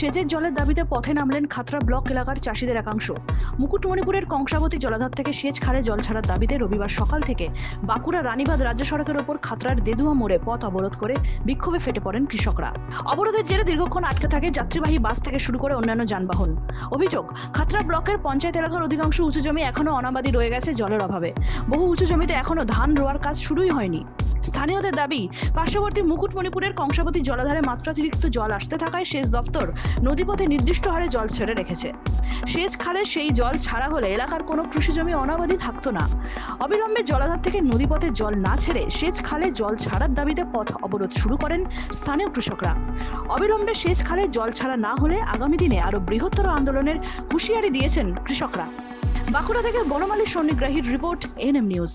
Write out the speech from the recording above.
সেচের জলের দাবিতে পথে নামলেন খাতড়া ব্লক এলাকার চাষিদের একাংশ। মুকুটমণিপুরের কংসাবতী জলাধার থেকে সেচ খালে জল ছাড়ার দাবিতে রবিবার সকাল থেকে বাঁকুড়া রানীবাদ রাজ্য সড়কের ওপর খাতড়ার দেদুয়া মোড়ে পথ অবরোধ করে বিক্ষোভে ফেটে পড়েন কৃষকরা। অবরোধের জেরে দীর্ঘক্ষণ আটকে থাকে যাত্রীবাহী বাস থেকে শুরু করে অন্যান্য যানবাহন। অভিযোগ, খাতড়া ব্লকের পঞ্চায়েত এলাকার অধিকাংশ উঁচু জমি এখনও অনাবাদী রয়ে গেছে জলের অভাবে। বহু উঁচু জমিতে এখনও ধান রোয়ার কাজ শুরুই হয়নি। স্থানীয়দের দাবি, পার্শ্ববর্তী মুকুটমণিপুরের কংসাবতী জলাধারে মাত্রাতিরিক্ত জল আসতে থাকায় সেচ দপ্তর নদীপথে নির্দিষ্ট হারে জল ছেড়ে রেখেছে। সেচ খালে সেই জল ছাড়া হলে এলাকার কোনো কৃষি জমি অনাবাদী থাকতো না। অবিলম্বে জলাধার থেকে নদীপথে জল না ছেড়ে সেচ খালে জল ছাড়ার দাবিতে পথ অবরোধ শুরু করেন স্থানীয় কৃষকরা। অবিলম্বে সেচ খালে জল ছাড়া না হলে আগামী দিনে আরও বৃহত্তর আন্দোলনের হুঁশিয়ারি দিয়েছেন কৃষকরা। বাঁকুড়া থেকে বনমালী সন্নিগ্রাহীর রিপোর্ট এনএম নিউজ।